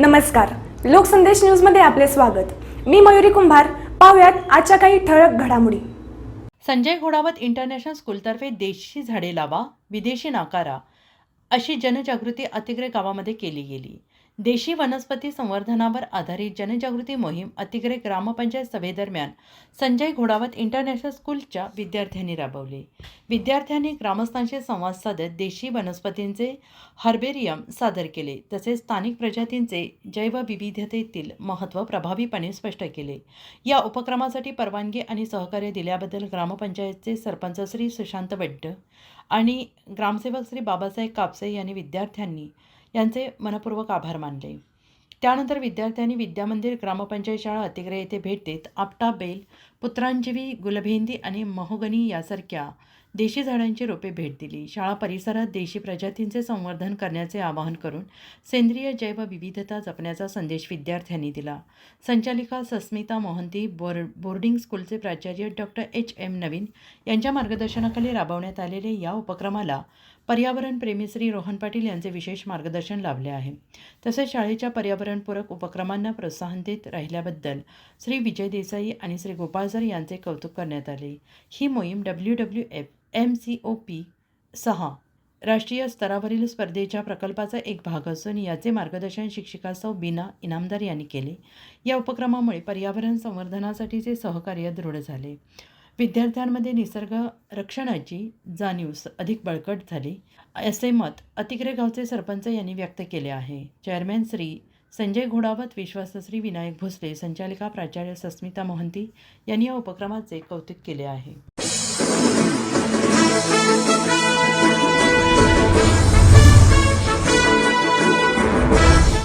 नमस्कार. लोकसंदेश न्यूजमध्ये आपले स्वागत. मी मयुरी कुंभार. पाहुयात आजच्या काही ठळक घडामोडी. संजय घोडावत इंटरनॅशनल स्कूलतर्फे देशी झाडे लावा विदेशी नाकारा अशी जनजागृती अतिग्रे गावामध्ये केली गेली. देशी वनस्पती संवर्धनावर आधारित जनजागृती मोहीम अतिग्रे ग्रामपंचायत सभेदरम्यान संजय घोडावत इंटरनॅशनल स्कूलच्या विद्यार्थ्यांनी राबवले. विद्यार्थ्यांनी ग्रामस्थांशी संवाद साधत देशी वनस्पतींचे हर्बेरियम सादर केले तसेच स्थानिक प्रजातींचे जैवविविधतेतील महत्त्व प्रभावीपणे स्पष्ट केले. या उपक्रमासाठी परवानगी आणि सहकार्य दिल्याबद्दल ग्रामपंचायतचे सरपंच श्री सुशांत वड्ड आणि ग्रामसेवक श्री बाबासाहेब कापसे यांनी विद्यार्थ्यांनी यांचे मनपूर्वक आभार मानले. त्यानंतर विद्यार्थ्यांनी विद्यामंदिर ग्रामपंचायत शाळा अतिग्रे येथे भेट देत आपटा बेल पुत्रांजवी गुलभेंदी आणि महोगनी यासारख्या देशी झाडांची रोपे भेट दिली. शाळा परिसरात देशी प्रजातींचे संवर्धन करण्याचे आवाहन करून सेंद्रिय जैवविविधता जपण्याचा संदेश विद्यार्थ्यांनी दिला. संचालिका सस्मिता मोहंती बोर्ड बोर्डिंग स्कूलचे प्राचार्य डॉक्टर एच एम नवीन यांच्या मार्गदर्शनाखाली राबवण्यात आलेले या उपक्रमाला पर्यावरणप्रेमी श्री रोहन पाटील यांचे विशेष मार्गदर्शन लाभले आहे. तसेच शाळेच्या पर्यावरणपूरक उपक्रमांना प्रोत्साहन देत राहिल्याबद्दल श्री विजय देसाई आणि श्री ब्राउझर यांचे कौतुक करण्यात आले. ही मोहीम W W F M C O P सहा राष्ट्रीय स्तरावरील स्पर्धेच्या प्रकल्पाचा एक भाग असून याचे मार्गदर्शन शिक्षिका सौ इनामदार यांनी केले. या उपक्रमामुळे पर्यावरण संवर्धनासाठीचे सहकार्य दृढ झाले. विद्यार्थ्यांमध्ये निसर्ग रक्षणाची जाणीव स- अधिक बळकट झाली. असे मत अतिग्रे गावचे सरपंच यांनी व्यक्त केले आहे. चेअरमॅन श्री संजय घोडावत विश्वासश्री विनायक भोसले संचालिका प्राचार्य सस्मिता मोहंती यांनी या उपक्रमाचे कौतुक केले आहे.